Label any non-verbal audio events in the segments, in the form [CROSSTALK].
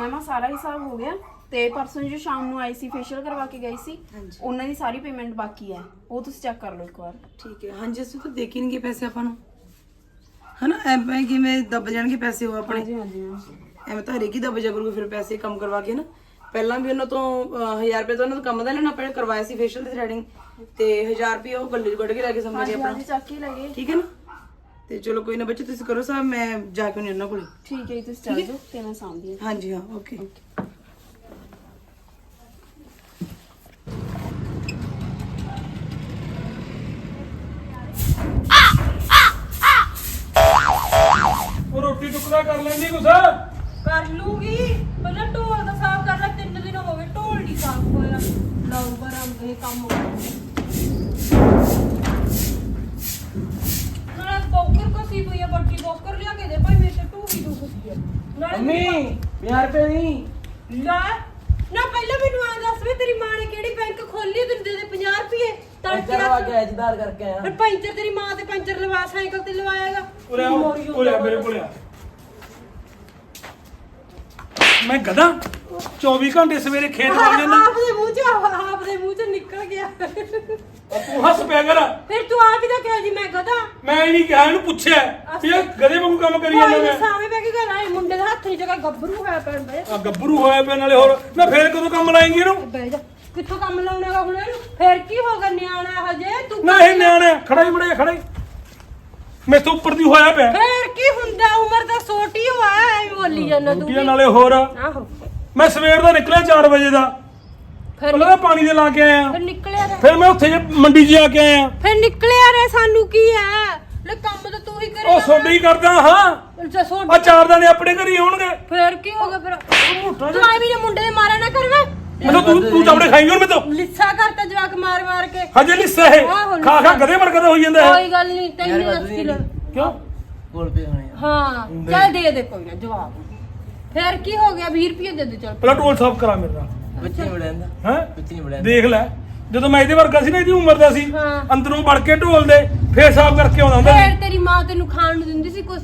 Ma'am ਸਾਰਾ ਹਿਸਾਬ ਹੋ ਗਿਆ ਤੇ ਪਰਸਨ ਜੋ ਸ਼ਾਮ ਨੂੰ ਆਈ ਸੀ ਫੇਸ਼ੀਅਲ ਕਰਵਾ ਕੇ ਗਈ ਸੀ ਹਾਂਜੀ। ਉਹਨਾਂ ਦੀ ਸਾਰੀ ਪੇਮੈਂਟ ਬਾਕੀ ਹੈ। ਉਹ ਤੁਸੀਂ ਚੈੱਕ ਕਰ ਲਓ ਇੱਕ ਵਾਰ। ਠੀਕ ਹੈ। ਹਾਂਜੀ ਅਸੀਂ ਤਾਂ ਦੇਖ ਹੀ ਨਹੀਂ ਗਏ ਪੈਸੇ ਆਪਾਂ ਨੂੰ। ਹਨਾ? ਐਵੇਂ ਕਿਵੇਂ ਦੱਬ ਜਾਣਗੇ ਪੈਸੇ ਉਹ ਆਪਣੇ? ਹਾਂਜੀ ਹਾਂਜੀ ਮੈਮ ਐਵੇਂ ਤਾਂ ਹਰੇਕ ਹੀ ਦੱਬ ਜਾ ਕਰੂਗੇ ਫਿਰ ਪੈਸੇ ਕੰਮ ਕਰਵਾ ਕੇ ਨਾ। ਪਹਿਲਾਂ ਵੀ ਉਹਨਾਂ ਤੋਂ 1000 ਰੁਪਏ ਤੋਂ ਉਹਨਾਂ ਤੋਂ ਕੰਮ ਦਾ ਲੈਣਾ ਪਹਿਲਾਂ ਕਰਵਾਇਆ ਸੀ ਫੇਸ਼ੀਅਲ ਤੇ ਥ੍ਰੈਡਿੰਗ ਤੇ 1000 ਰੁਪਏ ਉਹ ਗੱਲੇ 'ਚ ਕੱਢ ਕੇ ਲੈ ਕੇ ਸਮਝ ਹਾਂਜੀ ਆਪਣਾ। ਹਾਂਜੀ ਚੱਕ ਹੀ ਲਗੇ ਠੀਕ ਹੈ ਨਾ? ਤੇ ਚਲੋ ਕੋਈ ਨਾ ਬੱਚੇ ਤੁਸੀਂ ਕਰੋ ਸਾਹਿਬ ਮੈਂ ਜਾ ਕੇ ਨਹੀਂ ਉਹਨਾਂ ਕੋਲ। ਠੀਕ ਹੈ ਜੀ ਤੁਸੀਂ ਚੱਲ ਜਾਓ ਤੇ ਮੈਂ ਸਾਂਭਦੀ ਹਾਂ। ਹਾਂਜੀ ਹਾਂ ਓਕੇ ਉਹ ਰੋਟੀ ਟੁਕੜਾ ਕਰ ਲੈਂਦੀ ਕੁਛ? ਕਰ ਲੂਗੀ। ਪਹਿਲਾਂ ਢੋਲ ਦਾ ਸਾਫ਼ ਕਰ ਲੈ ਤਿੰਨ ਦਿਨ ਹੋ ਗਏ ਢੋਲ ਨਹੀਂ ਸਾਫ਼ ਹੋਇਆ। ਲਾਉ ਬਰਮ ਇਹ ਕੰਮ ਨਾਲੇ ਆ ਨਾਲੇ ਮੰਮੀ 50 ਰੁਪਏ ਨਹੀਂ। ਲੈ ਨਾ ਪਹਿਲਾਂ ਮੈਨੂੰ ਆ ਦੱਸ ਵੀ ਤੇਰੀ ਮਾਂ ਨੇ ਕਿਹੜੀ ਬੈਂਕ ਖੋਲੀ ਤੈਨੂੰ ਦੇ ਦੇ 50 ਰੁਪਏ। ਤੜਕੇ ਰੱਖ ਗਿਆ ਜਦਾਰ ਕਰਕੇ ਆਇਆ। ਫਿਰ ਪੈਂਚਰ ਤੇਰੀ ਮਾਂ ਤੇ ਪੈਂਚਰ ਲਵਾ ਸਾਈਕਲ ਤੇ ਲਵਾਏਗਾ। ਉਰੇ ਆ ਉਰੇ ਆ ਮੇਰੇ ਕੋਲੇ ਆ ਮੈਂ ਗਧਾ 24 ਘੰਟੇ ਸਵੇਰੇ ਖੇਤ ਵਗ ਜਾਂਦਾ। ਆਪ ਦੇ ਮੂੰਹ ਚ ਆਪ ਦੇ ਮੂੰਹ ਚ ਨਿਕਲ ਗਿਆ। ਤੂੰ ਹੱਸ ਪਿਆ ਕਰ। ਫਿਰ ਤੂੰ ਆਪ ਹੀ ਤਾਂ ਕਿਹਾ ਜੀ ਮੈਂ ਮੈਂ ਇਹ ਨਹੀਂ ਕਿਹਾ ਇਹਨੂੰ ਪੁੱਛਿਆ ਵੀ ਇਹ ਗਧੇ ਵਾਂਗੂ ਕੰਮ ਕਰੀ ਜਾਂਦਾ ਕੋਈ ਮੈਂ। ਸਾਵੇਂ ਬੈ ਕੇ ਗੱਲ ਆਏ ਮੁੰਡੇ ਦੇ ਹੱਥ 'ਚ ਜਗ੍ਹਾ ਗੱਭਰੂ ਹੋਇਆ ਪੈਣ ਬਈ ਆ ਗੱਭਰੂ ਹੋਇਆ ਪਿਆ ਨਾਲੇ ਹੋਰ ਮੈਂ ਫੇਰ ਕਦੋਂ ਕੰਮ ਲਾਏਂਗੀ ਇਹਨੂੰ? ਬਹਿ ਜਾ। ਕਿੱਥੋਂ ਕੰਮ ਲਾਉਣਾਗਾ ਹੁਣ ਇਹਨੂੰ? ਫੇਰ ਕੀ ਹੋਗਾ ਨਿਆਣਾ ਹਜੇ ਤੂੰ ਨਾ ਇਹ ਨਿਆਣਾ ਖੜਾ ਹੀ ਬੜਿਆ ਖੜਾ ਹੀ। ਮੈਥੋਂ ਉੱਪਰ ਦੀ ਹੋਇਆ ਪਿਆ। ਫੇਰ ਕੀ ਹੁੰਦਾ? ਉਮਰ ਤਾਂ ਛੋਟੀ ਹੋਇਆ ਐ ਬੋਲੀ ਜਾਂਦਾ ਤੂੰ ਰੋਟੀਆਂ ਵੀ। ਨਾਲੇ ਹੋਰ ਆਹੋ। ਮੈਂ ਸਵੇਰ ਦਾ ਨਿਕਲਿਆ 4 ਵਜੇ ਦਾ। ਫਿਰ ਪਹਿਲਾਂ ਤਾਂ ਪਾਣੀ ਦੇ ਲਾ ਕੇ ਆਇਆ। ਫਿਰ ਨਿਕਲਿਆ ਰਹਿ। ਫਿਰ ਮੈਂ ਉੱਥੇ ਜੇ ਮੰਡੀ 'ਚ ਜਾ ਕੇ ਆਇਆ। ਫਿਰ ਨਿਕਲਿਆ ਰਹਿ ਸਾਨੂੰ ਕੀ ਤਾਂ ਤੂੰ ਹੀ? ਕਰੇਗਾ ਉਹ ਸੋਡੇ ਹੀ ਕਰਦਾ ਹਾਂ। ਅੱਛਾ ਸੋਡ ਆ ਚਾਰ ਦਾਣੇ ਆਪਣੇ ਘਰ ਹੀ ਹੋਣਗੇ ਫੇਰ? ਕੀ ਹੋਗਾ ਫਿਰ ਤੂੰ ਐਵੇਂ ਨੇ ਮੁੰਡੇ ਦੇ ਮਾਰਿਆ ਨਾ ਕਰਵੇ ਮੈਨੂੰ ਤੂੰ ਤੂੰ ਚਾਵੜੇ ਖਾਏਂਗੇ ਹੁਣ ਮੈਥੋਂ ਲਿੱਸਾ ਕਰਤਾ ਜਵਾਕ ਮਾਰ ਮਾਰ ਕੇ। ਹਜੇ ਲਿੱਸਾ ਹੈ ਆਹੋ, ਖਾ ਖਾ ਗਧੇ ਵਰਗਾ ਤਾਂ ਹੋਈ ਜਾਂਦਾ ਹੈ ਕੋਈ ਗੱਲ ਨਹੀਂ ਤੈਨੂੰ ਦੱਸ ਕਿਲੋ ਕਿਉਂ? ਕੋਲ ਪੇ ਹੋਣੇ ਹਾਂ ਚੱਲ ਦੇ ਦੇ ਕੋਈ ਨਾ ਜਵਾਬ। ਫਿਰ ਕੀ ਹੋ ਗਿਆ? 20 ਰੁਪਏ ਦੇ ਦੇ ਚੱਲ। ਪਹਿਲਾਂ ਟੋਲ ਸਾਫ਼ ਕਰਾ ਮੇਰੇ ਨਹੀਂ ਵੜਿਆਂਦਾ ਹੈ? ਨਹੀਂ ਵੜਿਆਂਦਾ ਦੇਖ ਲੈ ਜਦੋਂ ਮੈਂ ਇਹਦੇ ਵਰਗਾ ਸੀ ਨਾ ਇਹਦੀ ਉਮਰ ਦਾ ਸੀ। ਹਾਂ। ਅੰਦਰੋਂ ਵੜ ਕੇ ਢੋਲ ਦੇ। ਫੇਰ ਸਾਫ਼ ਕਰਕੇ ਆਉਂਦਾ ਹੁੰਦਾ। ਫੇਰ ਤੇਰੀ ਮਾਂ ਤੈਨੂੰ ਖਾਣ ਨੂੰ ਦਿੰਦੀ ਸੀ ਕੁਛ?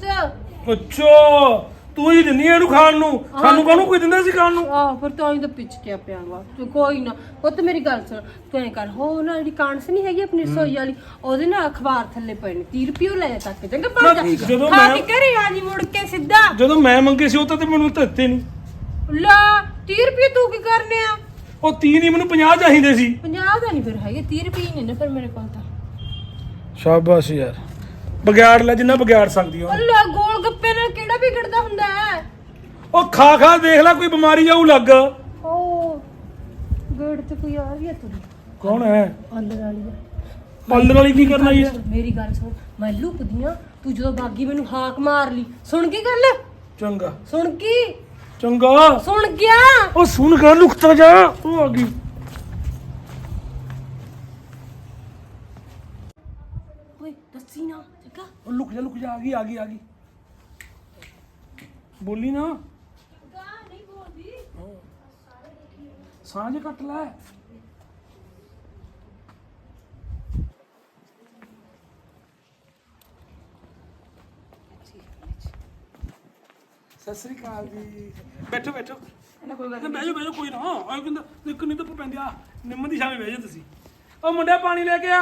ਅੱਛਾ ਤੂੰ ਹੀ ਦਿੰਨੀ ਆ ਇਹਨੂੰ ਖਾਣ ਨੂੰ। ਸਾਨੂੰ ਕਾਹਨੂੰ ਕੋਈ ਦਿੰਦਾ ਸੀ ਖਾਣ ਨੂੰ? ਆਹ ਫਿਰ ਤਾਂ ਹੀ ਤਾਂ ਪਿੱਛ ਕੇ ਪਿਆ ਵਾ ਤੂੰ ਕੋਈ ਨਾ ਉਹ ਤੇ ਮੇਰੀ ਗੱਲ ਸੁਣ। ਤੂੰ ਐ ਕਰ ਹੋ ਨਾ ਜਿਹੜੀ ਕਾਂਸ ਨਹੀਂ ਹੈਗੀ ਆਪਣੀ ਰਸੋਈ ਵਾਲੀ ਉਹਦੇ ਨਾਲ ਅਖਬਾਰ ਥੱਲੇ ਪਏ ਨੇ। 30 ਰੁਪਏ ਲੈ ਜਾ ਤੱਕ। ਚੰਗਾ ਪਾ ਜਾ। ਠੀਕ ਆ। ਜਦੋਂ ਖਾ ਮੈਂ- ਕੇ ਘਰੇ ਆ ਜੀ ਮੁੜ ਕੇ ਸਿੱਧਾ। ਜਦੋਂ ਮੈਂ ਮੰਗੇ ਸੀ ਉਹ ਤਾਂ ਤੇ ਮੈਨੂੰ ਦਿੱਤੇ ਨਹੀਂ ਲਾ 30 ਰੁਪਏ ਤੂੰ ਕੀ ਕਰਨੇ ਆ? ਉਹ 30 ਨਹੀਂ ਮੈਨੂੰ 50 ਚਾਹੀਦੇ ਸੀ। 50 ਦਾ ਨਹੀਂ ਫਿਰ ਹੈਗੇ 30 ਰੁਪਏ ਹੀ ਨੇ ਨਾ ਫਿਰ ਮੇਰੇ ਕੋਲ ਤਾਂ। ਸ਼ਾਬਾਸ਼ ਯਾਰ। ਬਗਿਆੜ ਲੈ ਜਿੰਨਾ ਬਗਿਆੜ ਸਕਦੀ ਆ। ਅੱਲਾ ਗੋਲ ਗੱਪੇ ਨਾਲ ਕਿਹੜਾ ਵਿਗੜਦਾ ਹੁੰਦਾ ਹੈ? ਉਹ ਖਾ ਖਾ ਦੇਖ ਲੈ ਕੋਈ ਬਿਮਾਰੀ ਜਾਊ ਲੱਗ। ਓ ਗੇੜ ਤੇ ਕੋਈ ਆ ਰਹੀ ਹੈ ਤੁਰੀ? ਕੌਣ ਹੈ? ਅੰਦਰ ਵਾਲੀ ਆ ਵਾਲੀ ਕੀ ਕਰਨਾ ਹੈ? ਮੇਰੀ ਗੱਲ ਸੁਣ ਮੈਂ ਲੁਕਦੀਆਂ ਤੂੰ ਜਦੋਂ ਬਾਗੀ ਮੈਨੂੰ ਹਾਕ ਮਾਰ ਲਈ। ਸੁਣ ਕੀ ਗੱਲ? ਚੰਗਾ। ਸੁਣ ਕੀ? ਚੰਗਾ। ਸੁਣ ਗਿਆ? ਉਹ ਸੁਣ ਗਾ ਲੁਕਤਾ ਜਾ। ਉਹ ਆ ਗਈ ਓਏ ਦੱਸੀ ਨਾ ਚੰਗਾ ਉਹ ਲੁਕ ਜਾ ਲੁਕ ਜਾ ਆ ਗਈ ਆ ਗਈ ਆ ਗਈ। ਬੋਲੀ ਨਾ। ਸਾਂਝ ਕੱਟ ਲੈ। ਸਤਿ ਸ੍ਰੀ ਅਕਾਲ ਜੀ। ਬੈਠੋ ਬੈਠੋ। ਕੋਈ ਗੱਲ ਬਹਿ ਜਾਓ ਕੋਈ ਨਾ। ਆ ਕਹਿੰਦਾ ਨਿੱਕ ਨਹੀਂ ਤਾਂ ਪੈਂਦੀ ਆ। ਨਿੰਮ ਦੀ ਛਾਵੇਂ ਬਹਿ ਜਾਓ ਤੁਸੀਂ। ਉਹ ਮੁੰਡਿਆ ਪਾਣੀ ਲੈ ਕੇ ਆ।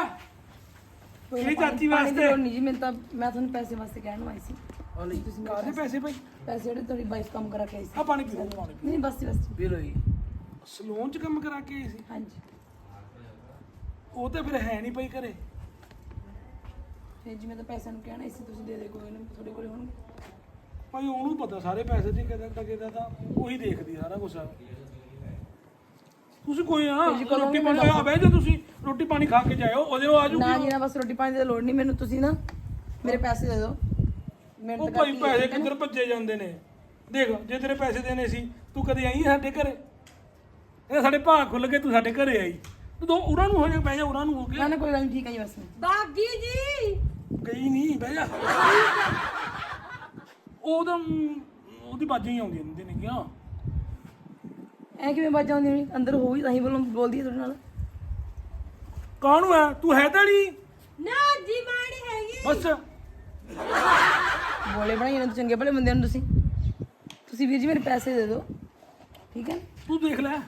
ਕਿਹੜੀ ਚਾਚੀ ਵਾਸਤੇ? ਨਹੀਂ ਜੀ ਮੈਂ ਤਾਂ ਮੈਂ ਤੁਹਾਨੂੰ ਪੈਸੇ ਵਾਸਤੇ ਕਹਿਣ ਨੂੰ ਆਈ ਸੀ। ਤੁਸੀਂ ਕਾਹਦੇ ਪੈਸੇ ਭਾਈ? ਪੈਸੇ ਜਿਹੜੇ ਤੁਹਾਡੀ ਵਾਈਫ ਕੰਮ ਕਰਾ ਕੇ ਆਈ ਸੀ। ਆ ਪਾਣੀ ਪੀਓ ਪਾਣੀ ਨਹੀਂ ਬਸ ਜੀ, ਬਸ ਜੀ। ਪੀ ਲੋ ਜੀ। ਸਲੂਨ ਚ ਕੰਮ ਕਰਾ ਕੇ ਆਈ ਸੀ? ਹਾਂਜੀ। ਉਹ ਤਾਂ ਫਿਰ ਹੈ ਨਹੀਂ ਪਈ ਘਰੇ। ਫਿਰ ਜੀ ਮੈਂ ਤਾਂ ਪੈਸਿਆਂ ਨੂੰ ਕਹਿਣਾ ਸੀ ਤੁਸੀਂ ਦੇ ਦੇ ਕੋਈ ਨਾ ਤੁਹਾਡੇ ਕੋਲ ਹੋਣਗੇ। ਭਾਈ ਉਹਨੂੰ ਪਤਾ ਸਾਰੇ ਪੈਸੇ ਦੀ ਕਿਹਦਾ ਤਾਂ ਕਿਹਦਾ ਤਾਂ ਉਹੀ ਦੇਖਦੀ ਸਾਰਾ ਕੁਝ ਤੁਸੀਂ ਕੋਈ ਨਾ ਰੋਟੀ ਪਾਣੀ ਆ ਬਹਿ ਜਾ ਤੁਸੀਂ ਰੋਟੀ ਪਾਣੀ ਖਾ ਕੇ ਜਾਇਓ ਉਹਦੇ ਉਹ ਆ ਨਾ ਜੂਗੀ ਜੀ ਨਾ ਬਸ ਰੋਟੀ ਪਾਣੀ ਦੀ ਲੋੜ ਨਹੀਂ ਮੈਨੂੰ ਤੁਸੀਂ ਨਾ ਮੇਰੇ ਪੈਸੇ ਦੇ ਦਿਓ। ਉਹ ਮਿਹਨਤ ਭਾਈ ਕਰਕੇ ਪੈਸੇ ਕਿੱਧਰ ਭੱਜੇ ਜਾਂਦੇ ਨੇ? ਦੇਖ ਜੇ ਤੇਰੇ ਪੈਸੇ ਦੇਣੇ ਸੀ ਤੂੰ ਕਦੇ ਆਈ ਸਾਡੇ ਘਰੇ? ਇਹ ਸਾਡੇ ਭਾਗ ਖੁੱਲ ਗਏ ਤੂੰ ਸਾਡੇ ਘਰੇ ਆਈ। ਤੂੰ ਉਹਨਾਂ ਨੂੰ ਹੋ ਜਾ ਬਹਿ ਜਾ ਉਹਨਾਂ ਨੂੰ ਹੋ ਨਾ ਗਿਆ ਨਾ ਕੋਈ ਗੱਲ ਨਹੀਂ ਠੀਕ ਹੈ ਜੀ ਬਸ। ਬਾਗੀ ਜੀ! ਗਈ ਨਹੀਂ ਬਹਿ ਜਾ। ਉਹ ਤਾਂ ਮ, ਉਹਦੀ ਬਾਜਾਂ ਹੀ ਆਉਂਦੀਆਂ ਹੁੰਦੀਆਂ ਨੇ ਐ ਕਿਵੇਂ ਬਾਜ ਆਉਂਦੀ ਹੋਣੀ? ਅੰਦਰ ਹੋਈ ਤਾਂ ਹੀ ਬੋਲ ਬੋਲਦੀ ਹੈ ਤੁਹਾਡੇ ਨਾਲ। ਕਾਹਨੂੰ ਹੈ ਤੂੰ ਹੈ ਤਾਂ ਨਹੀਂ? ਨਾ ਜੀ ਮਾੜੀ ਹੈਗੀ। ਬਸ। ਬੋਲੇ ਬਣਾਈ ਇਹਨਾਂ ਤੋਂ ਚੰਗੇ ਭਲੇ ਬੰਦਿਆਂ ਨੂੰ ਤੁਸੀਂ। ਤੁਸੀਂ ਵੀਰ ਜੀ ਮੇਰੇ ਪੈਸੇ ਦੇ ਦਿਓ। ਠੀਕ ਹੈ? ਤੂੰ ਦੇਖ ਲੈ।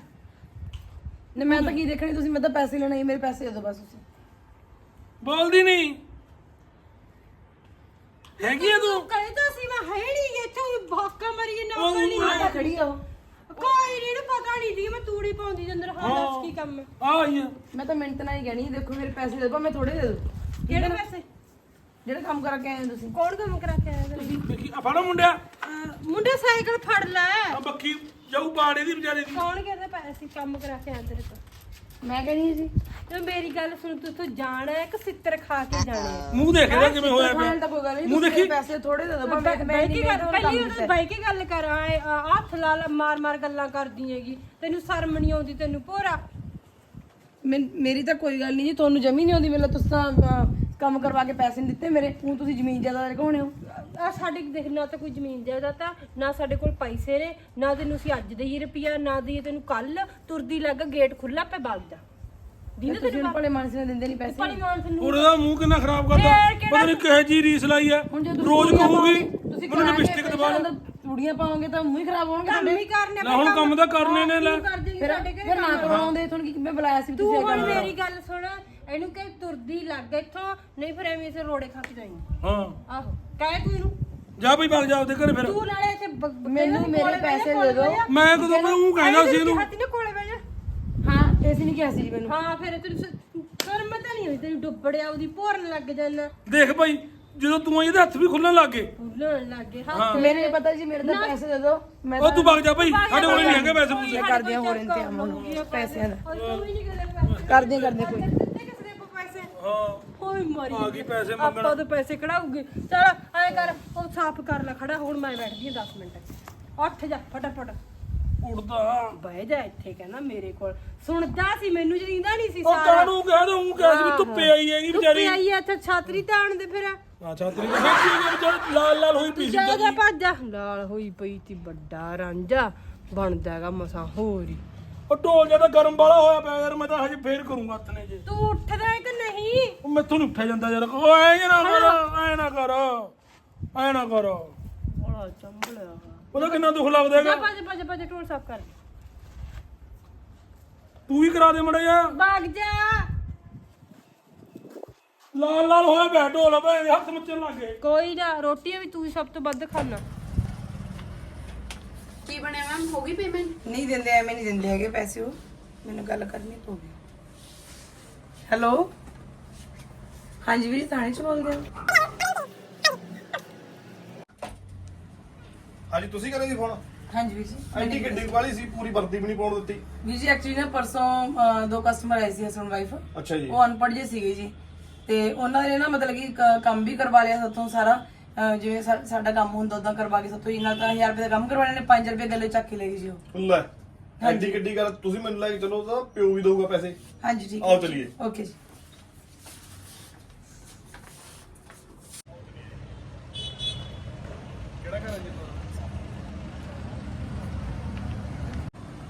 ਨੇ ਮੈਂ ਤਾਂ ਕੀ ਦੇਖਣੀ? ਤੁਸੀਂ ਮੈਂ ਤਾਂ ਪੈਸੇ ਲੈਣੇ ਮੇਰੇ ਪੈਸੇ ਦੇ ਦਿਓ ਬਸ ਤੁਸੀਂ। ਬੋਲਦੀ ਨਹੀਂ। ਹੈਗੀ ਆ ਤੂੰ? ਕਹੇ ਤਾਂ ਸੀ ਮੈਂ ਹੈ ਨਹੀਂ ਇੱਥੇ ਭਾਕਾ ਮਰੀ ਨਾ ਉਹ ਖੜੀ ਆ ਉਹ। ਨਹੀਂ ਦੀ ਮੈਂ ਤੂੜੀ ਪਾਉਂਦੀ ਦੇ ਅੰਦਰ ਹਾਂ ਦੱਸ ਕੀ ਕੰਮ ਹੈ? ਆ ਆਈ ਆ। ਮੈਂ ਤਾਂ ਮਿੰਟ ਨਾਲ ਹੀ ਕਹਿਣੀ ਦੇਖੋ ਮੇਰੇ ਪੈਸੇ ਦੇ ਦਿਓ ਮੈਂ ਥੋੜੇ ਦੇ ਦੋ ਕਿਹੜੇ ਪੈਸੇ? ਜਿਹੜੇ ਕੰਮ ਕਰਾ ਕੇ ਆਏ ਹੋ ਤੁਸੀਂ? ਕੌਣ ਕੰਮ ਕਰਾ ਕੇ ਆਇਆ ਤੇਰੇ? ਦੇਖੀ ਆ ਫੜੋ ਮੁੰਡਿਆ। ਮੁੰਡੇ ਸਾਈਕਲ ਫੜ ਲੈ। ਆ ਬੱਕੀ ਜਾਊ ਬਾੜੇ ਦੀ ਵਿਚਾਰੇ ਦੀ। ਕੌਣ ਕਹਿੰਦਾ ਪੈਸੇ ਕੰਮ ਕਰਾ ਕੇ ਆਇਆ ਤੇਰੇ ਤੋਂ ਮੈਂ ਕਹਿਣੀ ਸੀ। ਤੇ ਮੇਰੀ ਗੱਲ ਸੁਣ ਤੂੰ ਤੂੰ ਜਾਣਾ ਹੈ ਕਿ ਸਿੱਤਰ ਖਾ ਕੇ ਜਾਣਾ ਹੈ? ਮੂੰਹ ਦੇਖ ਇਹਦਾ ਕਿਵੇਂ ਹੋਇਆ ਖਾਣ ਤਾਂ ਪਿਆ ਕੋਈ ਗੱਲ ਨਹੀਂ ਮੂੰਹ ਤੁਸੀਂ ਦੇਖੀ? ਮੇਰੇ ਪੈਸੇ ਥੋੜੇ ਦੇ ਭਾਵੇਂ ਮੈਂ ਨਹੀਂ ਕੀ ਮੈਂ ਗੱਲ ਪਹਿਲੀ ਕੰਮ ਉਹ ਦਿੱਤਾ ਬਾਈ ਕੀ ਗੱਲ ਕਰ ਆਏ ਆ, ਹੱਥ ਲਾ ਲਾ ਮਾਰ ਮਾਰ ਗੱਲਾਂ ਕਰਦੀ ਹੈਗੀ। ਤੈਨੂੰ ਸ਼ਰਮ ਨਹੀਂ ਆਉਂਦੀ ਤੈਨੂੰ ਭੋਰਾ? ਮੈਂ- ਮੇਰੀ ਤਾਂ ਕੋਈ ਗੱਲ ਨਹੀਂ ਜੀ ਤੁਹਾਨੂੰ ਜਮੀ ਨਹੀਂ ਆਉਂਦੀ ਮੈਨੂੰ ਤੁਸੀਂ ਤਾਂ ਅਹ, ਕੰਮ ਕਰਵਾ ਕੇ ਪੈਸੇ ਨਹੀਂ ਦਿੱਤੇ ਮੇਰੇ। ਹੁਣ ਤੁਸੀਂ ਜ਼ਮੀਨ ਜ਼ਿਆਦਾ ਰਖਾਉਣੇ ਹੋ। ਆ ਸਾਡੇ ਦੇਖ ਨਾ ਤਾਂ ਕੋਈ ਜ਼ਮੀਨ ਜਾਇਦਾਦ ਆ ਨਾ ਸਾਡੇ ਕੋਲ ਪੈਸੇ ਨੇ ਨਾ ਤੈਨੂੰ ਅਸੀਂ ਅੱਜ ਦੇਈ ਰੁਪਿਆ ਨਾ ਦੇਈਏ ਤੈਨੂੰ ਕੱਲ ਤੁਰਦੀ ਲੱਗ ਗੇਟ ਖੁੱਲਾ ਪੈ ਬਾਗ ਦਾ। ਦੀਨੇ ਤੁਸੀਂ ਹੁਣ ਭਲੇ ਮਾਨਸ ਨੇ ਦਿੰਦੇ ਨਹੀਂ ਪੈਸੇ। ਪਾਣੀ ਮਾਨ ਨੂੰ ਉਹਦਾ ਦਾ ਮੂੰਹ ਕਿੰਨਾ ਖਰਾਬ ਕਰਦਾ? ਕਿਹੜਾ- ਪਤਾ ਨਹੀਂ ਕਿਹੇ ਜੀ ਰੀਸ ਲਾਈ ਆ। ਹੁਣ ਰੋਜ਼ ਚੂੜੀਆਂ ਕਹੂਗੀ ਪਾਓਗੇ, ਤੁਸੀਂ ਮੈਨੂੰ ਲਿਪਸਟਿਕ ਦਵਾ ਲਓ ਚੂੜੀਆਂ ਪਾਓਗੇ ਤਾਂ ਮੂੰਹ ਹੀ ਖਰਾਬ ਹੋਣਗੇ ਕੰਮ ਤੁਹਾਡੇ। ਹੀ ਕਰਨੇ ਲੈ ਹੁਣ ਕੰਮ ਤਾਂ ਕਰਨੇ ਨੇ ਲੈ। ਕਰ ਦੇਗੀ ਫਿਰ ਸਾਡੇ ਫਿਰ ਨਾ ਕਰਵਾਉਂਦੇ ਤੁਹਾਨੂੰ ਕੀ ਮੈਂ ਬੁਲਾਇਆ ਸੀ ਵੀ ਤੂੰ ਤੁਸੀਂ ਹੁਣ ਮੇਰੀ ਗੱਲ ਸੁਣ ਇਹਨੂੰ ਕਹੇ ਤੁਰਦੀ ਲੱਗ ਇੱਥੋਂ ਨਹੀਂ ਫਿਰ ਐਵੇਂ ਇਸੇ ਰੋੜੇ ਖਾ ਕੇ ਜਾਈਂ ਹਾਂ। ਆਹੋ ਕਹਿ ਤੂੰ ਇਹਨੂੰ। ਜਾ ਬਈ ਭੱਗ ਜਾ ਉਹਦੇ ਘਰੇ ਫਿਰ। ਤੂੰ ਨਾਲੇ ਇੱਥੇ ਮੈਨੂੰ ਮੇਰੇ ਪੈਸੇ ਦੇ ਦਿਓ। ਮੈਂ ਕਦੋਂ ਮੈਂ ਉਹ ਕਹਿੰਦਾ ਸੀ ਇਹਨੂੰ। ਹੱਥ ਨੇ ਕੋਲੇ ਬਹਿ ਜਾ। ਹਾਂ ਐਸੀ ਨਹੀਂ ਕਿਹਾ ਸੀ ਜੀ ਮੈਨੂੰ। ਹਾਂ ਫਿਰ ਤੈਨੂੰ ਸ- ਸ਼ਰਮ ਤਾਂ ਨਹੀਂ ਹੋਈ ਤੈਨੂੰ ਡੁੱਬੜਿਆ ਉਹਦੀ ਭੋਰਨ ਲੱਗ ਜਾਣਾ। ਦੇਖ ਭਾਈ ਜਦੋਂ ਤੂੰ ਇਹਦੇ ਹੱਥ ਵੀ ਖੁੱਲਣ ਲੱਗ ਗਏ। ਭੁੱਲਣ ਲੱਗ ਗਏ ਹਾਂ। ਹਾਂ ਮੇਰੇ ਨਹੀਂ ਪਤਾ ਜੀ ਮੇਰੇ ਤਾਂ ਪੈਸੇ ਦੇ ਦਿਓ। ਮੈਂ ਉਹ ਤੂੰ ਭੱਗ ਜਾ ਭਾਈ ਸਾਡੇ ਕੋਲ ਨਹੀਂ ਹੈਗੇ ਪੈਸੇ ਪੂਸੇ। ਤਾਂ ਕਰਦੇ ਹਾਂ ਹੋਰ ਇੰਤਜ਼ਾਮ ਹੁਣ ਪੈਸਿਆਂ ਦਾ। ਉਹ ਵੀ ਨਹੀਂ ਗੱਲ ਕਰਦੇ ਹਾਂ, ਕਰਦੇ ਹਾਂ ਕੋਈ। ਦਿੱਤੇ ਕਿਸੇ ਦੇ ਆਪਾਂ ਪੈਸੇ? ਹਾਂ। ਹੋਈ ਮਰੀ ਆ ਗਈ ਪੈਸੇ ਆਪਾਂ ਤਾਂ ਪੈਸੇ ਕਢਾਉਗੇ ਚਲ ਐ ਕਰ ਉਹ ਸਾਫ਼ ਕਰ ਲੈ ਖੜਾ ਹੁਣ ਮੈਂ ਬੈਠਦੀ ਹਾਂ 10 ਮਿੰਟ। ਉੱਠ ਜਾ ਫਟਾਫਟ। ਉੜਦਾ ਬਹਿ ਜਾ ਇੱਥੇ ਕਹਿੰਦਾ ਮੇਰੇ ਕੋਲ। ਸੁਣਦਾ ਸੀ ਮੈਨੂੰ ਜਰੀਂਦਾ ਨਹੀਂ ਸੀ ਉਹ ਕਾਹਨੂੰ ਕਹਿ ਦਊਂ ਕਿਹਾ ਵੀ ਧੁੱਪੇ ਆਈ ਹੈਗੀ ਵਿਚਾਰੀ। ਆਈ ਐ ਇੱਥੇ ਛਾਤਰੀ ਤਾਣ ਦੇ ਫਿਰ। ਅੱਛਾ ਤੇਰੀ ਤਾਂ ਫੇਰ ਕੀ ਹੈ ਵਿਚਾਰੀ ਲਾਲ ਲਾਲ ਹੋਈ ਪਈ ਸੀ ਜਾ ਜਾ ਭੱਜ ਜਾ। ਲਾਲ ਹੋਈ ਪਈ ਤੀ ਵੱਡਾ ਰਾਂਝਾ। ਬਣਦਾ ਹੈਗਾ ਮਸਾ ਹੋਰ ਹੀ। ਉਹ ਢੋਲ ਤਾਂ ਗਰਮ ਵਾਲਾ ਹੋਇਆ ਪਿਆ ਯਾਰ ਮੈਂ ਤਾਂ ਹਜੇ ਫੇਰ ਕਰੂੰਗਾ ਹੱਥ ਨੇ ਜੇ। ਤੂੰ ਉੱਠਦਾ ਹੈ ਕਿ ਨਹੀਂ? ਉਹ ਮੈਥੋਂ ਨਹੀਂ ਉੱਠਿਆ ਜਾਂਦਾ ਯਾਰ। ਐ ਨਾ ਕਰ ਐ ਨਾ ਕਰ ਐ ਨਾ ਕਰ। ਬੜਾ ਚੰਬਲਿਆ। ਉਹਦਾ ਕਿੰਨਾ ਦੁੱਖ ਲੱਗਦਾ ਜਾ ਹੈਗਾ ਭੱਜ ਭੱਜ ਭੱਜ ਟੋਲ ਸਾਫ਼ ਕਰ। ਤੂੰ ਵੀ ਕਰਾ ਦੇ ਮੜਾ ਜਾ ਭਾਗ ਜਾ। ਲਾਲ ਲਾਲ ਹੋਇਆ ਪਿਆ ਢੋਲ ਇਹਦੇ ਹੱਥ ਮੱਚਣ ਲੱਗ ਗਏ। ਕੋਈ ਨਾ ਰੋਟੀਆਂ ਵੀ ਤੂੰ ਹੀ ਸਭ ਤੋਂ ਵੱਧ ਖਾਣਾ ਕੀ ਬਣਿਆ ਮੈਮ? ਹੋ ਗਈ ਪੇਮੈਂਟ ਨਹੀਂ ਦਿੰਦੇ ਐਵੇਂ ਨਹੀਂ ਦਿੰਦੇ ਹੈਗੇ ਪੈਸੇ ਉਹ। ਮੈਨੂੰ ਗੱਲ ਕਰਨੀ ਪਊਗੀ ਹੈਲੋ? ਹਾਂਜੀ ਵੀਰ ਥਾਣੇ ਚ ਬੋਲਦੇ ਹੋ। ਹਾਂਜੀ ਤੁਸੀਂ ਕਰੇ ਜੀ ਫੋਨ? ਹਾਂਜੀ ਵੀਰ ਜੀ ਐਂਟੀ ਗੱਡੀ ਵਾਲੀ ਸੀ ਪੂਰੀ ਵਰਦੀ ਵੀ ਨਹੀਂ ਪਾਉਣ ਦਿੱਤੀ। ਵੀਰ ਜੀ ਐਕਚੁਅਲੀ ਨਾ ਪਰਸੋਂ ਅਹ, ਦੋ ਕਸਟਮਰ ਆਏ ਸੀ ਹਸਬੰਡ ਵਾਈਫ ਅੱਛਾ ਜੀ। ਉਹ ਅਨਪੜ੍ਹ ਜੇ ਸੀਗੇ ਜੀ। ਤੇ ਉਹਨਾਂ ਨੇ ਨਾ ਮਤਲਬ ਕਿ ਕ- ਕੰਮ ਵੀ ਕਰਵਾ ਲਿਆ ਸਾਤੋਂ ਸਾਰਾ। ਅਹ, ਜਿਵੇਂ ਸਾ- ਸਾਡਾ ਕੰਮ ਹੁੰਦਾ ਉਦਾਂ ਕਰਵਾ ਕੇ ਸਾਤੋਂ ਇਹਨਾਂ ਤਾਂ 1000 ਰੁਪਏ ਦਾ ਕੰਮ ਕਰਵਾਣੇ ਨੇ 5 ਰੁਪਏ ਗੱਲੇ ਚੱਕ ਕੇ ਲੈ ਜੀ ਉਹ। ਲੈ ਐਂਟੀ ਗੱਡੀ ਕਰ ਤੁਸੀਂ ਮੈਨੂੰ ਲੈ ਕੇ ਚਲੋ ਤਾਂ ਪਿਓ ਵੀ ਦਊਗਾ ਪੈਸੇ। ਹਾਂਜੀ ਠੀਕ ਆਓ ਚਲੀਏ। ਓਕੇ ਜੀ ਕਿਹੜਾ ਘਰ ਹੈ ਜੀ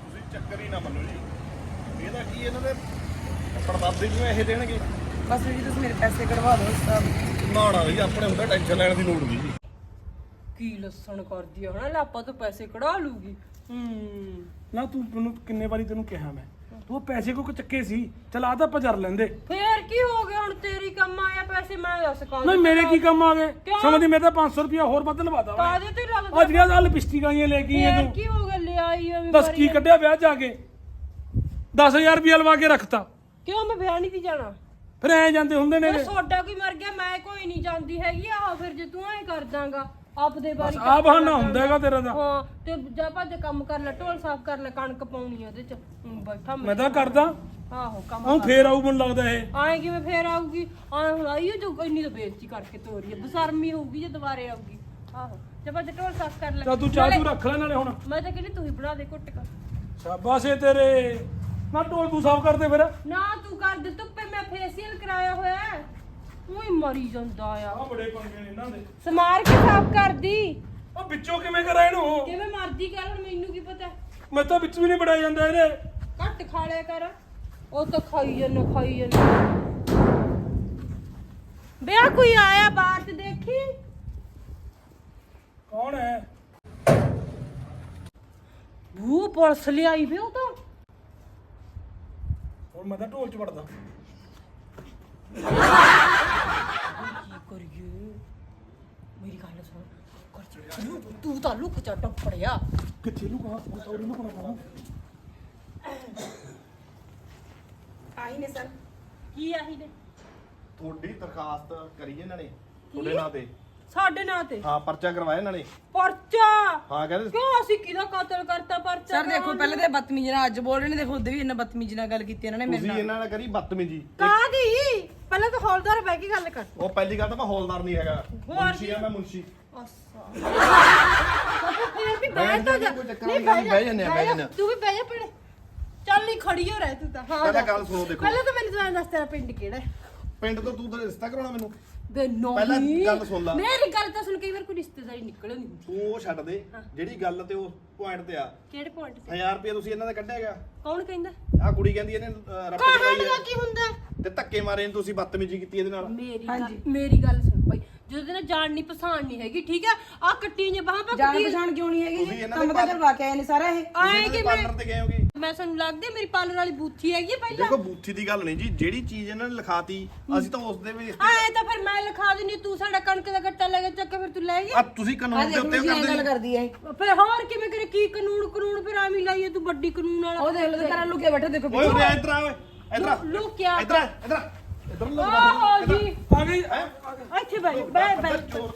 ਤੁਸੀਂ ਚੱਕਰ ਹੀ ਨਾ ਮੰਨੋ ਜੀ। ਇਹਦਾ ਕੀ ਇਹਨਾਂ ਦੇ ਪਰਦਾਦੇ ਜਿਵੇਂ ਇਹ ਦੇਣਗੇ? ਬਸ ਵੀਰ ਜੀ ਤੁਸੀਂ ਮੇਰੇ ਪੈਸੇ ਕਢਵਾ ਦਿਓ ਸਭ ਨਾ ਨਾ ਜੀ ਆਪਣੇ ਹੁੰਦਾ ਟੈਨਸ਼ਨ ਲੈਣ ਦੀ ਲੋੜ ਨਹੀਂ ਜੀ। ਕੀ ਲੱਸਣ ਕਰਦੀ ਆ? ਹਨਾ ਲਾਪਾ ਤੋਂ ਪੈਸੇ ਕਢਾ ਲੂਗੀ। ਹੂੰ। ਨਾ ਤੂੰ ਮੈਨੂੰ ਕਿੰਨੇ ਵਾਰੀ ਤੈਨੂੰ ਕਿਹਾ ਮੈਂ। ਤੂੰ ਉਹ ਪੈਸੇ ਕੋ ਚੱਕੇ ਸੀ ਚਲ ਆ ਤਾਂ ਆਪਾਂ ਜਰ ਲੈਂਦੇ। ਫੇਰ ਕੀ ਹੋ ਗਿਆ? ਹੁਣ ਤੇਰੀ ਕੰਮ ਆਇਆ ਪੈਸੇ ਮੈਂ ਦੱਸ ਕਾ ਨਹੀਂ ਮੇਰੇ ਕੀ ਕੰਮ ਆ ਗਏ? ਸਮਝਦੀ ਮੈਂ ਤਾਂ 500 ਰੁਪਇਆ ਹੋਰ ਵੱਧ ਲਵਾਦਾ ਕਾਦੇ ਤੇ ਲੱਗਦਾ ਅੱਜ ਕੱਲ੍ਹ ਆ ਲਿਪਸਟਿਕ ਆਈਆਂ ਲੈ ਕੇ ਆਈਆਂ ਤੂੰ? ਕੀ ਹੋ ਗਿਆ? ਲੈ ਆਈ ਆ ਵੀ ਦੱਸ ਕੀ ਕੱਢਿਆ ਵਿਆਹ ਜਾ ਕੇ? 10000 ਰੁਪਇਆ ਲਵਾ ਕੇ ਰੱਖਤਾ। ਕਿਉਂ ਮੈਂ ਵਿਆਹ ਨਹੀਂ ਦੀ ਜਾਣਾ? ਫਿਰ ਐ ਜਾਂਦੇ ਹੁੰਦੇ ਨੇ ਸੋਡਾ ਕੀ ਮਰ ਗਿਆ ਮੈਂ ਕੋਈ ਨਹੀਂ ਜਾਂਦੀ ਹੈਗੀ ਆ ਫਿਰ ਜੇ ਤੂੰ ਐ ਕਰ ਦਾਂਗਾ ਆਪਦੇ ਬਾਰੀ ਆ ਬਹਾਨਾ ਹੁੰਦਾ ਹੈਗਾ ਤੇਰਾ ਦਾ ਹਾਂ ਤੇ ਜਾ ਭੱਜ ਕੰਮ ਕਰ ਲੈ ਢੋਲ ਸਾਫ਼ ਕਰ ਲੈ ਕਣਕ ਪਾਉਣੀ ਆ ਉਹਦੇ ਚ। ਹੁਣ ਬੈਠਾ ਮੈਂ। ਤਾਂ ਕਰਦਾ। ਆਹੋ ਕੰਮ ਹੁਣ ਫੇਰ ਆਊ ਮੈਨੂੰ ਲੱਗਦਾ ਇਹ। ਆਏ ਕਿਵੇਂ ਫੇਰ ਆਊਗੀ? ਆਏ ਹੁਣ ਜੋ ਇੰਨੀ ਤਾਂ ਬੇਇੱਜ਼ਤੀ ਕਰਕੇ ਤੋਰੀ ਆ। ਬਸਰਮੀ ਹੋਊਗੀ ਜੇ ਦੁਬਾਰੇ ਆਊਗੀ। ਆਹੋ। ਜਾ ਭੱਜ ਢੋਲ ਸਾਫ਼ ਕਰ ਲੈ ਤਾਂ ਤੂੰ ਚਾਹ ਤੂੰ ਰੱਖ ਲੈ ਨਾਲੇ ਹੁਣ। ਮੈਂ ਤਾਂ ਕਹਿੰਦੀ ਤੂੰ ਹੀ ਬਣਾ ਦੇ ਘੁੱਟ ਕਰ ਸ਼ਾਬਾਸ਼ ਏ ਤੇਰੇ। ਨਾ ਢੋਲ ਤੂੰ ਸਾਫ਼ ਕਰ ਦੇ ਫਿਰ। ਨਾ ਤੂੰ ਕਰ ਦੇ ਧੁੱਪੇ ਮੈਂ ਫੇਸ਼ੀਅਲ ਕਰਾਇਆ ਹੋਇਆ ਹੈ। ਉਹੀ ਮਰੀ ਜਾਂਦਾ ਆ। ਆ ਬੜੇ ਪੰਗੇ ਨੇ ਇਹਨਾਂ ਦੇ। ਸਮਾਰ ਕੇ ਸਾਫ਼ ਕਰਦੀ। ਉਹ ਵਿੱਚੋਂ ਕਿਵੇਂ ਕਰਾਂ ਇਹਨੂੰ? ਕਿਵੇਂ ਮਰਦੀ ਕਰ ਹੁਣ ਮੈਨੂੰ ਕੀ ਪਤਾ? ਮੈਂ ਤਾਂ ਵਿੱਚ ਵੀ ਨਹੀਂ ਬੜਾਇਆ ਜਾਂਦਾ ਇਹਦੇ। ਘੱਟ ਖਾ ਲਿਆ ਕਰ। ਉਹ ਤਾਂ ਖਾਈ ਜਾਂਦਾ ਖਾਈ ਜਾਂਦਾ। ਬਿਆ ਕੋਈ ਆਇਆ ਬਾਹਰ ਤੇ ਦੇਖੀ? ਕੌਣ ਹੈ? ਬੂ ਪੁਲਿਸ ਲਿਆਈ ਵੇ ਉਹ ਤਾਂ। ਹੁਣ ਮੈਂ ਤਾਂ ਢੋਲ ਚ ਵੜਦਾ। ਕੀ ਕਰੀਏ? ਮੇਰੀ ਗੱਲ ਸੁਣ। ਕਰ ਚ- ਤੂੰ ਤਾਂ ਲੁਕ ਜਾ ਟੱਪੜਿਆ ਕਿੱਥੇ ਲੁਕਾ ਉਹ ਤਾਂ ਉਹਨੂੰ ਲੁਕਣਾ ਆਹੀ ਨੇ ਸਰ। ਕੀ ਆਹੀ ਨੇ? ਤੁਹਾਡੀ ਦਰਖਾਸਤ ਕਰੀ ਇਹਨਾਂ ਨੇ। ਤੁਹਾਡੇ ਨਾਂ ਤੇ। ਸਾਡੇ ਨਾਂ ਤੇ। ਹਾਂ ਪਰਚਾ ਕਰਵਾਇਆ ਇਹਨਾਂ ਨੇ। ਪਰਚਾ? ਹਾਂ ਕਹਿੰਦੇ ਕਿਉਂ ਅਸੀਂ ਕਿਹਦਾ ਕਤਲ ਕਰਤਾ ਪਰਚਾ ਸਰ ਦੇਖੋ ਪਹਿਲੇ ਤੇ ਬਦਤਮੀਜ਼ੀ ਨਾਲ ਅੱਜ ਬੋਲ ਰਹੇ ਨੇ ਦੇਖੋ ਉਹਦੇ ਵੀ ਇੰਨਾ ਬਦਤਮੀਜ਼ੀ ਨਾਲ ਗੱਲ ਕੀਤੀ ਇਹਨਾਂ ਨੇ ਮੇਰੇ ਤੁਸੀਂ ਨਾਲ। ਇਹਨਾਂ ਨਾਲ ਕਰੀ ਬਦਤਮੀਜੀ। ਕਾਦੀ ਪਹਿਲਾਂ ਤਾਂ ਹੌਲਦਾਰ ਬਹਿ ਕੇ ਗੱਲ ਕਰ। ਉਹ ਪਹਿਲੀ ਗੱਲ ਤਾਂ ਮੈਂ ਹੌਲਦਾਰ ਨਹੀਂ ਹੈਗਾ। ਮੁਨਸ਼ੀ ਆ ਮੈਂ ਮੁਨਸ਼ੀ। ਫੇਰ ਵੀ ਬਹਿ ਤਾਂ ਜਾ। ਕੋਈ ਚੱਕਰ ਨਹੀਂ ਨਹੀਂ, ਬਹਿ ਜਾ, ਬਹਿ ਜਾਂਦੇ ਆ, ਬਹਿ ਜਾਂਦੇ ਆ। ਤੂੰ ਵੀ ਬਹਿ ਜਾ ਪੜੇ ਚੱਲ ਨਹੀਂ ਖੜੀ ਹੋ ਰਹਿ ਤੂੰ ਤਾਂ। ਹਾਂ ਪਹਿਲਾਂ। ਗੱਲ ਸੁਣੋ ਦੇਖੋ। ਪਹਿਲਾਂ ਤਾਂ ਮੈਨੂੰ ਤੂੰ ਦੱਸ ਤੇਰਾ ਪਿੰਡ ਕਿਹੜਾ ਹੈ? ਪਿੰਡ ਤੋਂ ਤੂੰ ਤਾਂ ਰਿਸ਼ਤਾ ਕਰਾਉਣਾ ਮੈਨੂੰ। ਵੇ ਨਹੀਂ ਪਹਿਲਾਂ ਗੱਲ ਸੁਣ ਲਾ। ਮੇਰੀ ਗੱਲ ਤਾਂ ਸੁਣ ਕਈ ਵਾਰ ਕੋਈ ਰਿਸ਼ਤੇਦਾਰੀ ਨਿਕਲ ਨਹੀਂ ਹੁੰਦੀ ਤੂੰ ਉਹ ਛੱਡ ਦੇ ਜਿਹੜੀ ਗੱਲ ਤੇ ਉਸ ਪੁਆਇੰਟ ਤੇ ਆ। ਕਿਹੜੇ ਪੁਆਇੰਟ ਤੇ? 1000 ਰੁਪਏ ਤੁਸੀਂ ਇਹਨਾਂ ਦਾ ਕੱਢਿਆ ਗਿਆ। ਕੌਣ ਕਹਿੰਦਾ? ਆ ਕੁੜੀ ਕਹਿੰਦੀ ਇਹਨੇ ਅਹ, ਰੱਪ ਕਾਹਨ ਕਰਾਈ ਦਾ ਹੈ ਕੀ ਹੁੰਦਾ? ਤੇ ਧੱਕੇ ਮਾਰੇ ਨੇ ਤੁਸੀਂ ਬਦਤਮੀਜੀ ਕੀਤੀ ਇਹਦੇ ਨਾਲ। ਮੇਰੀ ਗੱਲ ਮੇਰੀ ਗੱਲ ਸੁਣ ਭਾਈ। ਜਦੋਂ ਤੇ ਨਾ ਜਾਣ ਨਹੀਂ ਪਛਾਣ ਨਹੀਂ ਹੈਗੀ ਠੀਕ ਹੈ ਆ ਕੱਟੀ ਨੇ ਬਾਹਾਂ ਪਾ ਜਾਣ ਕੱਟੀ ਪਛਾਣ ਕਿਉਂ ਨਹੀਂ ਹੈਗੀ? ਤੁਸੀਂ ਜੀ ਇਹਨਾਂ ਕੰਮ ਕਰਵਾ ਕੇ ਆਏ ਨੇ ਸਾਰਾ ਇਹ। ਆਏ ਕਿ ਮੈਂ ਪਾਰਲਰ ਤੇ ਗਏ ਹੋਗੇ। ਮੈਂ ਸਾਨੂੰ ਲੱਗਦਾ ਮੇਰੀ ਪਾਲਰ ਵਾਲੀ ਬੂਥੀ ਹੈਗੀ ਹੈ ਪਹਿਲਾਂ। ਦੇਖੋ ਬੂਥੀ ਦੀ ਗੱਲ ਨਹੀਂ ਜੀ ਜਿਹੜੀ ਚੀਜ਼ ਇਹਨਾਂ ਨੇ ਲਿਖਾਤੀ ਅਸੀਂ ਤਾਂ ਉਸ ਦੇ ਵੀ ਆਏ ਤਾਂ ਫਿਰ ਮੈਂ ਲਿਖਾ ਦਿੰਦੀ ਤੂੰ ਸਾਡਾ ਕਣਕ ਦਾ ਗੱਟਾ ਲੈ ਕੇ ਚੱਕ ਕੇ ਫਿਰ ਤੂੰ ਲੈ ਆ ਗਿਆ ਤੁਸੀਂ ਆ ਕਾਨੂੰਨ ਦੇ ਉੱਤੇ ਐਂ ਕਰਦੇ ਗੱਲ ਕਰਦੀ ਇਹ। ਫਿਰ ਹੋਰ ਕਿਵੇਂ ਕਰੇ ਕੀ ਕਾਨੂੰਨ ਕਾਨੂੰਨ ਫਿਰ ਆਵੀਂ ਲਾਈਏ ਤੂੰ ਵੱਡੀ ਕਾਨੂੰਨ ਵਾਲਾ ਉਹ ਦੇਖ ਲਓ ਤੇ ਘਰਾਂ ਲੁਕੇ ਬੈਠੇ ਦੇਖੋ ਓਏ ਉਰੇ ਇੱਧਰ ਆ ਓਏ ਇੱਧਰ ਆ। ਲੂ ਕਿਆ ਇੱਧਰ ਆ ਇੱਧਰ ਆ। ਇੱਧਰ ਜੀ। ਆ ਗਈ ਇੱਥੇ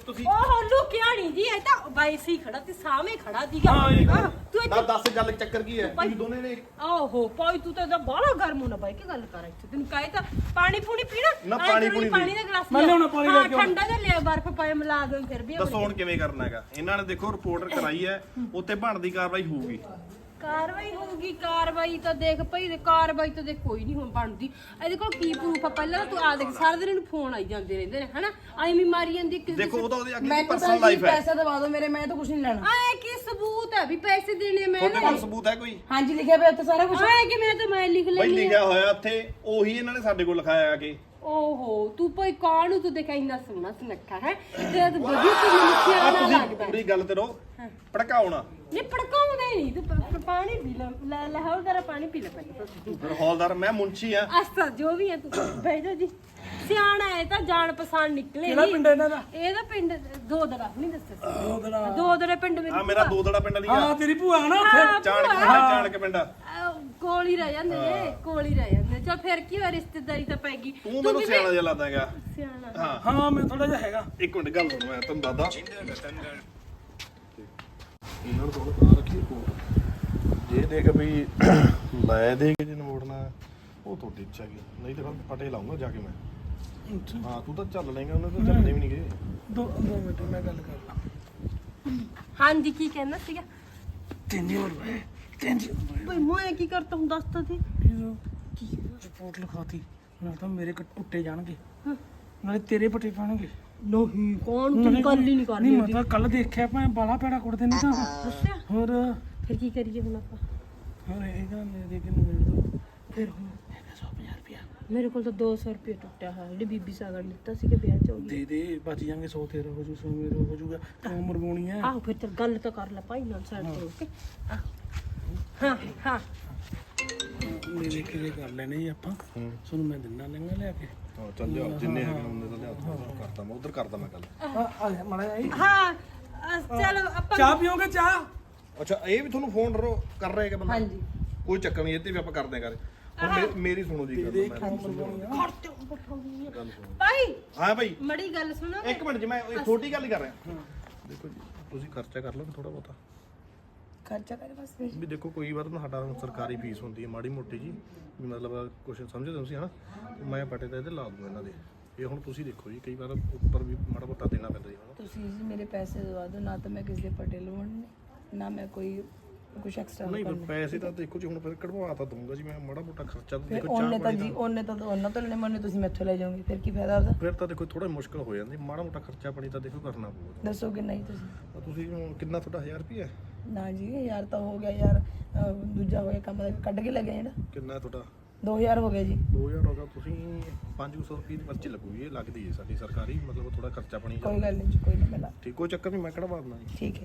ਤੁਸੀਂ। ਓਹ ਲੂ ਕਿਆ ਨਹੀਂ ਜੀ ਇਹ ਤਾਂ ਬਾਈ ਸੀ ਖੜਾ ਤੇ ਸਾਹਮਣੇ ਖੜਾ ਸੀਗਾ। ਹਾਂ, ਇਹ ਆਹ, ਤੂੰ ਨਾ ਇੱਥੇ ਦੱਸ ਗੱਲ ਚੱਕਰ ਕੀ ਹੈ? ਤੁਸੀਂ ਦੋਨੇ ਨੇ। ਆਹੋ ਪਾਈ ਤੂੰ ਤਾਂ ਬਾਹਲਾ ਗਰਮ ਹੋਣਾ ਬਾਈ ਕੀ ਗੱਲ ਕਰ ਇੱਥੇ? ਤੈਨੂੰ ਕਹੇ ਤਾਂ ਪਾਣੀ ਪੂਣੀ ਪੀਣਾ ਨਾ, ਐਂ ਪਾਣੀ ਕਰੋ ਜੀ, ਪੂਣੀ ਪਾਣੀ ਦਾ ਗਲਾਸ ਮੈਂ ਲਿਆਉਣਾ ਪਾਣੀ ਲੈ ਕੇ ਆਉਣਾ। ਠੰਡਾ ਜਿਹਾ ਲਿਆ ਬਰਫ ਪਾਏ ਮਿਲਾ ਦੋ ਫਿਰ ਵੀ ਦੱਸੋ ਹੁਣ ਕਿਵੇਂ ਕਰਨਾ ਹੈਗਾ? ਇਹਨਾਂ ਨੇ ਦੇਖੋ ਰਿਪੋਰਟ ਕਰਾਈ ਹੈ ਉੱਤੇ ਬਣਦੀ ਕਾਰਵਾਈ ਹੋਊਗੀ। ਕਾਰਵਾਈ ਹੋਊਗੀ ਕਾਰਵਾਈ ਤਾਂ ਦੇਖ ਭਈ ਦੇ ਕਾਰਵਾਈ ਤਾਂ ਦੇਖ ਕੋਈ ਨਹੀਂ ਹੁਣ ਬਣਦੀ। ਇਹਦੇ ਕੋਲ ਕੀ ਪ੍ਰੂਫ ਆ ਪਹਿਲਾਂ ਤਾਂ ਆ ਦੇਖ ਸਾਰਾ ਦਿਨ ਫੋਨ ਆਈ ਜਾਂਦੇ ਰਹਿੰਦੇ ਨੇ ਹਨਾ? ਐਵੇਂ ਮਾਰੀ ਜਾਂਦੀ ਕਿਸੇ ਦੇਖੋ ਉਹ ਤਾਂ ਉਹਦੀ ਮੈਨੂੰ ਤਾਂ ਪਰਸਨਲ ਲਾਈਫ ਹੈ? ਪੈਸਾ ਦਵਾ ਦਿਓ ਮੇਰੇ ਮੈਂ ਤਾਂ ਕੁਝ ਨਹੀਂ ਲੈਣਾ। ਆਏ ਕੀ ਸਬੂਤ ਹੈ ਵੀ ਪੈਸੇ ਦੇਣੇ ਮੈਂ ਤੁਹਾਡੇ ਕੋਲ ਸਬੂਤ ਹੈ ਕੋਈ? ਹਾਂਜੀ ਲਿਖਿਆ ਪਿਆ ਉੱਤੇ ਸਾਰਾ ਕੁਝ ਆਏ ਕਿ ਮੈਂ ਤਾਂ ਮੈਂ ਲਿਖ ਬਈ ਲੈਣੀ ਲਿਖਿਆ ਹੋਇਆ ਉੱਥੇ ਉਹੀ ਇਹਨਾਂ ਨੇ ਸਾਡੇ ਕੋਲ ਲਿਖਾਇਆ ਆ ਕੇ। ਓਹੋ ਤੂੰ ਭਈ ਕਾਣੂ ਤੂੰ ਦੇਖਿਆ ਇੰਨਾ ਸੋਹਣਾ ਸੁਨੱਖਾ ਹੈ? ਤੇ ਵਧੀਆ ਤੂੰ ਮੈਨੂੰ ਤੁਸੀਂ ਲੱਗਦਾ। ਪੂਰੀ ਗੱਲ ਤੇ ਰਹੋ। ਭੜਕਾਉਣਾ। ਨਹੀਂ ਪੜਕਾਉਂਦੇ ਨਹੀਂ ਤੂੰ ਪ- ਪ- ਪਾਣੀ ਪੀ ਲੈ ਲੈ ਲੈ ਹੋਰ ਜਰਾ ਪਾਣੀ ਪੀ ਲੈ ਪਹਿਲਾਂ ਤੂੰ। ਫਿਰ ਹੌਲਦਾਰ ਮੈਂ ਮੁੰਸ਼ੀ ਆ। ਅਸਤਾ ਜੋ ਵੀ ਹੈ ਤੂੰ [COUGHS] ਬਹਿ ਜਾ ਜੀ। ਸਿਆਣਾ ਹੈ ਤਾਂ ਜਾਣ ਪਛਾਣ ਨਿਕਲੇ ਕਿਹੜਾ। ਪਿੰਡ ਹੈ ਇਹਨਾਂ ਦਾ? ਇਹਦਾ ਪਿੰਡ ਦੋ ਦੜਾ ਨਹੀਂ ਦੱਸਿਆ ਸੀ। ਦੋ ਦਿਨ ਦੋ ਦੜੇ ਪਿੰਡ ਵਿੱਚ ਆ ਮੇਰਾ ਦੋ ਦੜਾ ਪਿੰਡ ਦੀ ਹਾਂ ਆ ਤੇਰੀ ਭੂਆ ਨਾ ਉੱਥੇ? ਹਾਂ, ਚਾਣਕ ਭੂਆ। ਪਿੰਡ ਚਾਣਕ ਪਿੰਡ। ਕੋਲ ਹੀ ਰਹਿ ਜਾਂਦੇ ਨੇ ਕੋਲ ਹੀ ਰਹਿ ਜਾਂਦੇ ਚਲ ਫਿਰ ਕੀ ਹੋਇਆ ਰਿਸ਼ਤੇਦਾਰੀ ਤਾਂ ਪੈ ਗਈ। ਤੂੰ ਮੈਨੂੰ ਸਿਆਣਾ ਜਿਹਾ ਲੱਗਦਾ ਹੈਗਾ। ਸਿਆਣਾ। ਹਾਂ। ਹਾਂ ਮੈਂ ਥੋੜਾ ਜਿਹਾ ਹੈਗਾ। ਇੱਕ ਮਿੰਟ ਗੱਲ ਸੁਣ ਮੈਂ ਤੁਹਾਨੂੰ ਦੱਸਦਾ। ਇਹਨਾਂ ਨੂੰ ਥੋੜਾ ਰੱਖੀ ਜੇ ਦੇਖ ਵੀ [COUGHS] ਲੈ ਦੇ ਕੇ ਜਿਹਨੂੰ ਮੋੜਨਾ ਉਹ ਤੁਹਾਡੀ ਇੱਛਾ ਹੈਗੀ ਨਹੀਂ ਤੇ ਫਿਰ ਪਟੇ ਲਾਉਂਗਾ ਜਾ ਕੇ ਮੈਂ। ਹਾਂ ਤੂੰ ਤਾਂ ਚੱਲ ਲੇਗਾ ਉਹਨੇ ਤਾਂ ਚੱਲਦੇ ਵੀ ਨਹੀਂ ਗਏ। ਦੋ ਦੋ ਮਿੰਟ ਮੈਂ ਗੱਲ ਕਰ ਲਾਂ। ਹਾਂਜੀ ਕੀ ਕਹਿੰਦਾ ਸੀਗਾ? ਤਿੰਨ ਹੋਰ ਵੇ ਤਿੰਨ ਬਈ ਮੈਂ ਕੀ ਕਰਤਾ ਹੂੰ ਦੱਸ ਤਾ ਸੀ ਕੀ ਰਿਪੋਰਟ ਲਿਖਾਤੀ? ਨਾਲ ਤਾਂ ਮੇਰੇ ਕੱਟ ਟੁੱਟੇ ਜਾਣਗੇ ਨਾਲੇ ਤੇਰੇ ਪੱਟੇ ਪਾਣਗੇ। ਨਹੀਂ ਕੌਣ ਤੂੰ ਗੱਲ ਹੀ ਨਹੀਂ ਕਰਨੀ ਨਹੀਂ ਮੈਂ ਤਾਂ ਕੱਲ ਦੇਖਿਆ ਮੈਂ ਬਾਲਾ ਪੈੜਾ ਕੁੱਟਦੇ ਨਹੀਂ ਤਾਂ। ਦੱਸਿਆ ਹੋਰ? ਫਿਰ ਕੀ ਕਰੀਏ ਹੁਣ ਆਪਾਂ? ਹੋਰ ਇਹ ਗੱਲ ਦੇ ਕੇ ਮਿਲ ਦੋ ਫਿਰ ਹੁਣ ਹੈਗਾ 150 ਰੁਪਿਆ ਮੇਰੇ ਕੋਲ ਤਾਂ 200 ਰੁਪਏ ਟੁੱਟਿਆ ਹੋਇਆ ਜਿਹੜੀ ਬੀਬੀ ਸਾਗਰ ਲਿੱਤਾ ਸੀ ਕਿ ਵਿਆਹ ਚ ਹੋ ਗਈ ਦੇ ਦੇ ਬਚ ਜਾਣਗੇ 100 ਤੇਰਾ ਹੋ ਜੂ 100 ਮੇਰਾ ਹੋ ਜੂਗਾ ਤੂੰ ਮਰਵਾਉਣੀ ਹੈ ਆਹੋ ਫਿਰ ਚੱਲ ਗੱਲ ਤਾਂ ਕਰ ਲੈ ਭਾਈ ਨਾਲ ਸਾਈਡ ਤੇ ਓਕੇ? ਹਾਂ ਹਾਂ। ਮੇਰੇ ਕਿਹੜੇ ਕਰ ਲੈਣੇ ਜੀ ਆਪਾਂ? ਤੁਹਾਨੂੰ ਮੈਂ ਦਿਨਾ ਲੰਗਾ ਲਿਆ ਕੇ। ਹਾਂ ਚੱਲ ਜਾ ਜਿੰਨੇ ਹੈਗੇ ਨੇ ਉਹਨੇ ਤਾਂ ਲਿਆ ਤੂੰ ਕਰਦਾ ਮੈਂ ਉਧਰ ਕਰਦਾ ਮੈਂ ਗੱਲ। ਆ ਆ ਜਾ ਮੜਾ ਆਈ। ਹਾਂ ਅਹ ਚਲੋ ਆਪਾਂ ਚਾਹ ਪੀਓਗੇ ਚਾਹ? ਅੱਛਾ ਇਹ ਵੀ ਤੁਹਾਨੂੰ ਫੋਨ ਰੋ ਕਰ ਰਿਹਾ ਹੈਗਾ ਬੰਦਾ? ਹਾਂਜੀ। ਕੋਈ ਚੱਕਰ ਨਹੀਂ ਇਹ ਤੇ ਵੀ ਆਪਾਂ ਕਰਦੇ ਕਰ ਹੁਣ ਮੇ- ਮੇਰੀ ਸੁਣੋ ਜੀ ਗੱਲ ਮੈਂ ਭਾਈ ਹਾਂ ਭਾਈ। ਮੜੀ ਗੱਲ ਸੁਣੋ। ਇੱਕ ਮਿੰਟ ਜੀ ਮੈਂ ਇਹ ਛੋਟੀ ਗੱਲ ਹੀ ਕਰ ਰਿਹਾ। ਦੇਖੋ ਜੀ ਤੁਸੀਂ ਖਰਚਾ ਕਰ ਲਓ ਥੋੜਾ ਬਹੁਤਾ। ਖਰਚਾ ਕਰੇ ਬਸ ਵੀ। ਦੇਖੋ ਕੋਈ ਵਾਰ ਨਾ ਸਾਡਾ ਸਰਕਾਰੀ ਫੀਸ ਹੁੰਦੀ ਹੈ ਮਾੜੀ ਮੋਟੀ ਜੀ। ਵੀ ਮਤਲਬ ਕੁਝ ਸਮਝਦੇ ਤੁਸੀਂ ਹਨਾ? ਮੈਂ ਪਟੇ ਤੇ ਇਹਦੇ ਲਾ ਦੂੰ ਇਹਨਾਂ ਦੇ। ਇਹ ਹੁਣ ਤੁਸੀਂ ਦੇਖੋ ਜੀ ਕਈ ਵਾਰ ਉੱਪਰ ਵੀ ਮਾੜਾ ਮੋਟਾ ਦੇਣਾ ਪੈਂਦਾ ਜੀ ਹੁਣ ਤੁਸੀਂ ਜੀ ਮੇਰੇ ਪੈਸੇ ਦਵਾ ਦਿਓ ਨਾ ਤਾਂ ਮੈਂ ਕਿਸੇ ਦੇ ਪਟੇ ਲਵਾਉਣੇ ਨਾ ਮੈਂ ਕੋਈ ਕੁਝ ਐਕਸਟਰਾ ਨਹੀਂ ਫਿਰ ਪੈਸੇ ਤਾਂ ਦੇਖੋ ਜੀ ਹੁਣ ਫਿਰ ਕਢਵਾ ਤਾਂ ਦਊਂਗਾ ਜੀ ਮੈਂ ਮਾੜਾ ਮੋਟਾ ਖਰਚਾ ਤਾਂ ਫਿਰ ਦੇਖੋ ਉਹਨੇ ਚਾਹ ਤਾਂ ਪਾਣੀ ਜੀ ਉਹਨੇ ਤਾਂ ਉਹਨਾਂ ਤੋਂ ਲੈਣੇ ਮੰਨੇ ਤੁਸੀਂ ਮੈਥੋਂ ਲੈ ਜਾਓਗੇ ਫਿਰ ਕੀ ਫਾਇਦਾ ਉਹਦਾ? ਫਿਰ ਤਾਂ ਦੇਖੋ ਥੋੜਾ ਮੁਸ਼ਕਲ ਹੋ ਜਾਂਦੀ ਮਾੜਾ ਮੋਟਾ ਖਰਚਾ ਪਾਣੀ ਤਾਂ ਦੇਖੋ ਕਰਨਾ ਪਊਗਾ। ਦੱਸੋ ਕਿ ਨਹੀਂ ਤੁਸੀਂ? ਤਾਂ ਤੁਸੀਂ ਹੁਣ ਕਿੰਨਾ ਤੁਹਾਡਾ 1000 ਰੁਪਏ ਨਾ ਜੀ ਯਾਰ ਤਾਂ ਹੋ ਗਿਆ ਯਾਰ ਅਹ ਦੂਜਾ ਹੋ ਗਿਆ ਕੰਮ ਦਾ ਕੱਢ ਕੇ ਲੱਗਿਆ ਜਿਹੜਾ। ਕਿੰਨਾ ਤੁਹਾਡਾ? 2000 ਹੋ ਗਿਆ ਜੀ। 2000 ਹੋਗਾ ਤੁਸੀਂ 500 ਰੁਪਏ ਦੀ ਪਰਚੀ ਲੱਗੂਗੀ ਇਹ ਲੱਗਦੀ ਹੈ ਸਾਡੀ ਸਰਕਾਰੀ ਮਤਲਬ ਥੋੜਾ ਖਰਚਾ ਪਾਣੀ ਕੋਈ ਗੱਲ ਨਹੀਂ ਜੀ ਕੋਈ ਨਾ ਮਿਲਾ ਠੀਕ ਕੋਈ ਚੱਕਰ ਨਹੀਂ ਮੈਂ ਕਢਵਾ ਦਿੰਦਾ ਜੀ। ਠੀਕ ਹੈ।